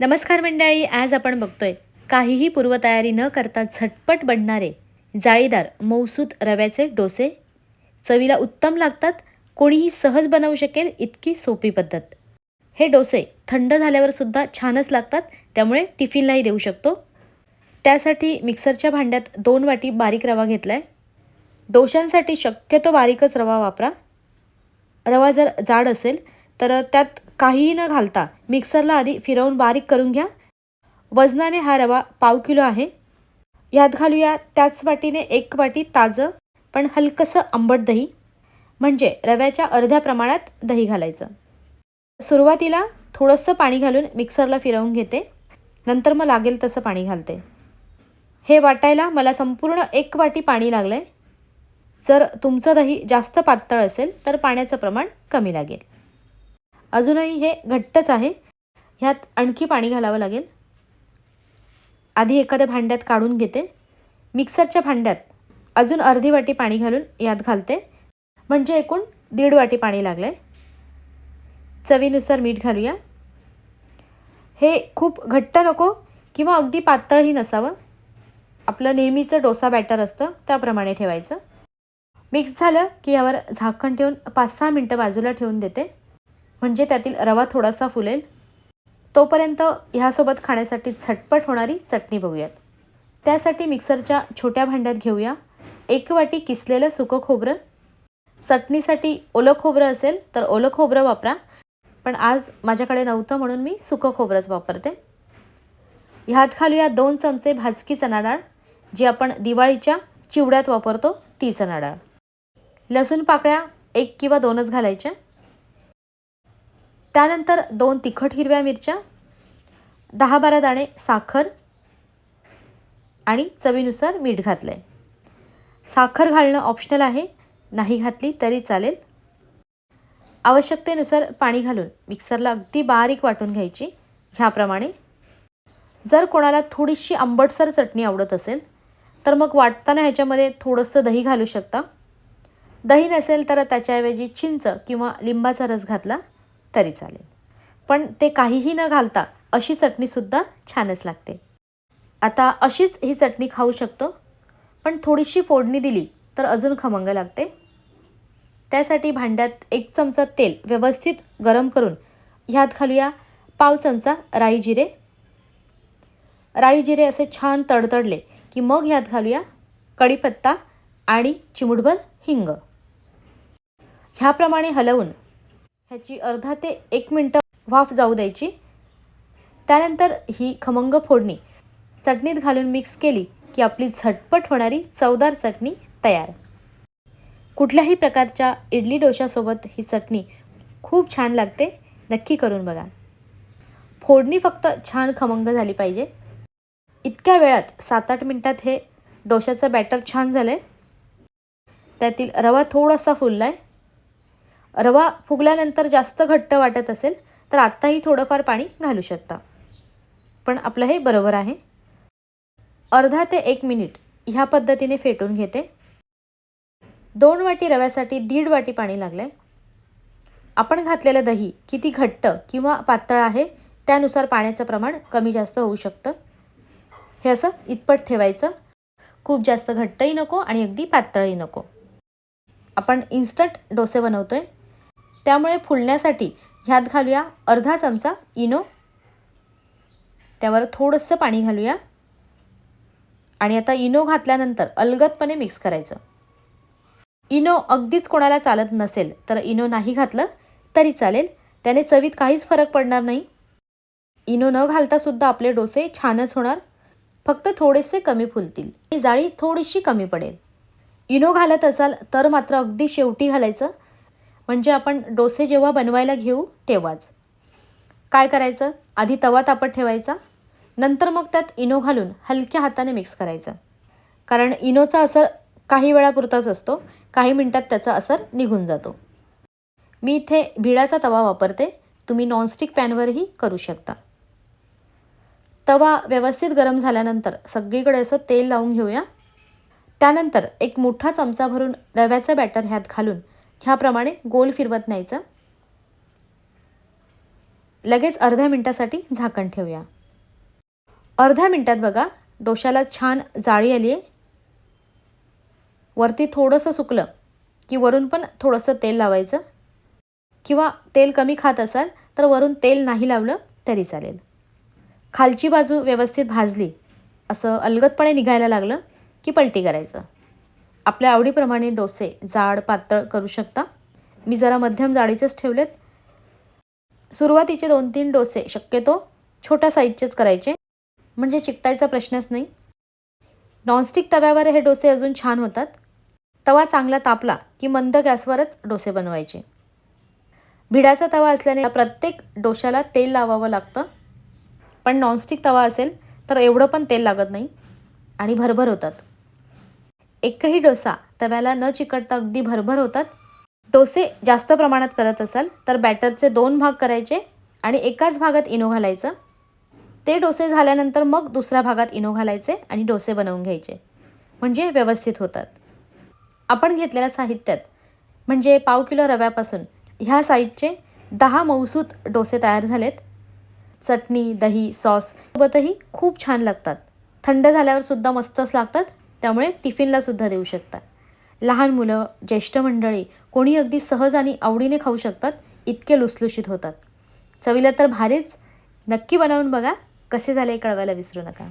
नमस्कार मंडळी आज आपण बघतोय काहीही पूर्वतयारी न करता झटपट बनणारे जाळीदार मौसूत रव्याचे डोसे. चवीला उत्तम लागतात कोणीही सहज बनवू शकेल इतकी सोपी पद्धत. हे डोसे थंड झाल्यावर सुद्धा छानच लागतात त्यामुळे टिफिनलाही देऊ शकतो. त्यासाठी मिक्सरच्या भांड्यात दोन वाटी बारीक रवा घेतला आहे डोशांसाठी शक्यतो बारीकच रवा वापरा. रवा जर जाड असेल तर त्यात काहीही न घालता मिक्सरला आधी फिरवून बारीक करून घ्या. वजनाने हा रवा पाव किलो आहे. यात घालूया त्याच वाटीने एक वाटी ताजं पण हलकंसं आंबट दही म्हणजे रव्याच्या अर्ध्या प्रमाणात दही घालायचं. सुरुवातीला थोडंसं पाणी घालून मिक्सरला फिरवून घेते. नंतर मग लागेल तसं पाणी घालते. हे वाटायला मला संपूर्ण एक वाटी पाणी लागलं आहे जर तुमचं दही जास्त पातळ असेल तर पाण्याचं प्रमाण कमी लागेल. अजूनही हे घट्टच आहे. ह्यात आणखी पाणी घालावं लागेल. आधी एखाद्या भांड्यात काढून घेते. मिक्सरच्या भांड्यात अजून अर्धी वाटी पाणी घालून यात घालते. म्हणजे एकूण दीड वाटी पाणी लागलं आहे चवीनुसार मीठ घालूया. हे खूप घट्ट नको किंवा अगदी पातळही नसावं. आपलं नेहमीचं डोसा बॅटर असतं त्याप्रमाणे ठेवायचं. मिक्स झालं की यावर झाकण ठेवून पाच सहा मिनटं बाजूला ठेवून देते. म्हणजे त्यातील रवा थोडासा फुलेल. तोपर्यंत ह्यासोबत खाण्यासाठी झटपट होणारी चटणी बघूयात. त्यासाठी मिक्सरच्या छोट्या भांड्यात घेऊया. एक वाटी किसलेलं सुकं खोबरं. चटणीसाठी ओलं खोबरं असेल तर ओलं खोबरं वापरा. पण आज माझ्याकडे नव्हतं म्हणून मी सुकं खोबरंच वापरते. ह्यात घालूया दोन चमचे भाजकी चणा डाळ जी आपण दिवाळीच्या चिवड्यात वापरतो ती चणा डाळ लसूण पाकळ्या एक किंवा दोनच घालायच्या. त्यानंतर दोन तिखट हिरव्या मिरच्या दहा बारा दाणे साखर आणि चवीनुसार मीठ घातलं आहे साखर घालणं ऑप्शनल आहे. नाही घातली तरी चालेल. आवश्यकतेनुसार पाणी घालून मिक्सरला अगदी बारीक वाटून घ्यायची. ह्याप्रमाणे जर कोणाला थोडीशी आंबटसर चटणी आवडत असेल तर मग वाटताना ह्याच्यामध्ये थोडंसं दही घालू शकता. दही नसेल तर त्याच्याऐवजी चिंच किंवा लिंबाचा रस घातला. तरी चालेल. पण ते काहीही न घालता अशी चटणीसुद्धा छानच लागते. आता अशीच ही चटणी खाऊ शकतो. पण थोडीशी फोडणी दिली तर अजून खमंग लागते. त्यासाठी भांड्यात एक चमचा तेल व्यवस्थित गरम करून ह्यात घालूया पाव चमचा राई जिरे. राई जिरे असे छान तडतडले की मग ह्यात घालूया कढीपत्ता आणि चिमुटभर हिंग. ह्याप्रमाणे हलवून ह्याची अर्धा ते एक मिनटं वाफ जाऊ द्यायची. त्यानंतर ही खमंग फोडणी. चटणीत घालून मिक्स केली की आपली झटपट होणारी चवदार चटणी तयार. कुठल्याही प्रकारच्या इडली डोशासोबत ही चटणी खूप छान लागते. नक्की करून बघा. फोडणी फक्त छान खमंग झाली पाहिजे. इतक्या वेळात सात आठ मिनटात हे डोशाचं बॅटर छान झालं आहे त्यातील रवा थोडासा फुलला आहे रवा फुगल्यानंतर जास्त घट्ट वाटत असेल तर आत्ताही थोडंफार पाणी घालू शकता. पण आपलं हे बरोबर आहे. अर्धा ते एक मिनिट ह्या पद्धतीने फेटून घेते. दोन वाटी रव्यासाठी दीड वाटी पाणी लागलं आहे आपण घातलेलं दही किती घट्ट किंवा पातळ आहे त्यानुसार पाण्याचं प्रमाण कमी जास्त होऊ शकतं. हे असं इतपत ठेवायचं. खूप जास्त घट्टही नको आणि अगदी पातळही नको. आपण इन्स्टंट डोसे बनवतो आहे त्यामुळे फुलण्यासाठी ह्यात घालूया अर्धा चमचा इनो. त्यावर थोडंसं पाणी घालूया. आणि आता इनो घातल्यानंतर अलगदपणे मिक्स करायचं. इनो अगदीच कोणाला चालत नसेल तर इनो नाही घातलं तरी चालेल. त्याने चवीत काहीच फरक पडणार नाही. इनो न घालतासुद्धा आपले डोसे छानच होणार. फक्त थोडेसे कमी फुलतील. ही जाळी थोडीशी कमी पडेल. इनो घालत असाल तर मात्र अगदी शेवटी घालायचं. म्हणजे आपण डोसे जेव्हा बनवायला घेऊ तेव्हाच. काय करायचं? आधी तवा तापत ठेवायचा. नंतर मग त्यात इनो घालून हलक्या हाताने मिक्स करायचं. कारण इनोचा असर काही वेळापुरताच असतो. काही मिनटात त्याचा असर निघून जातो. मी इथे भिडाचा तवा वापरते. तुम्ही नॉनस्टिक पॅनवरही करू शकता. तवा व्यवस्थित गरम झाल्यानंतर सगळीकडे असं तेल लावून घेऊया. त्यानंतर एक मोठा चमचा भरून रव्याचं बॅटर ह्यात घालून ह्याप्रमाणे गोल फिरवत न्यायचं. लगेच अर्ध्या मिनटासाठी झाकण ठेवूया. अर्ध्या मिनटात बघा डोशाला छान जाळी आली आहे वरती थोडंसं सुकलं की वरून पण थोडंसं तेल लावायचं. किंवा तेल कमी खात असाल तर वरून तेल नाही लावलं तरी चालेल. खालची बाजू व्यवस्थित भाजली असं अलगदपणे निघायला लागलं की पलटी करायचं. आपल्या आवडीप्रमाणे डोसे जाड पातळ करू शकता. मी जरा मध्यम जाडीचेच ठेवलेत. सुरुवातीचे दोन तीन डोसे शक्यतो छोट्या साईजचेच करायचे म्हणजे चिकटायचा प्रश्नच नाही. नॉनस्टिक तव्यावर हे डोसे अजून छान होतात. तवा चांगला तापला की मंद गॅसवरच डोसे बनवायचे. भिडाचा तवा असल्याने प्रत्येक डोशाला तेल लावावं लागतं. पण नॉनस्टिक तवा असेल तर एवढं पण तेल लागत नाही आणि भरभर होतात. एकही डोसा तव्याला न चिकटता अगदी भरभर होतात. डोसे जास्त प्रमाणात करत असाल तर बॅटरचे दोन भाग करायचे आणि एकाच भागात इनो घालायचं. ते डोसे झाल्यानंतर मग दुसऱ्या भागात इनो घालायचे आणि डोसे बनवून घ्यायचे. म्हणजे व्यवस्थित होतात. आपण घेतलेल्या साहित्यात म्हणजे पाव किलो रव्यापासून ह्या साईजचे दहा मौसूत डोसे तयार झालेत. चटणी दही सॉस सोबतही खूप छान लागतात. थंड झाल्यावर सुद्धा मस्तच लागतात. त्यामुळे टिफिनला सुद्धा देऊ शकता लहान मुलं ज्येष्ठ मंडळी कोणी अगदी सहज आणि आवडीने खाऊ शकतात इतके लुसलुशीत होतात. चवीला तर भारीच. नक्की बनवून बघा. कसे झाले कळवायला विसरू नका.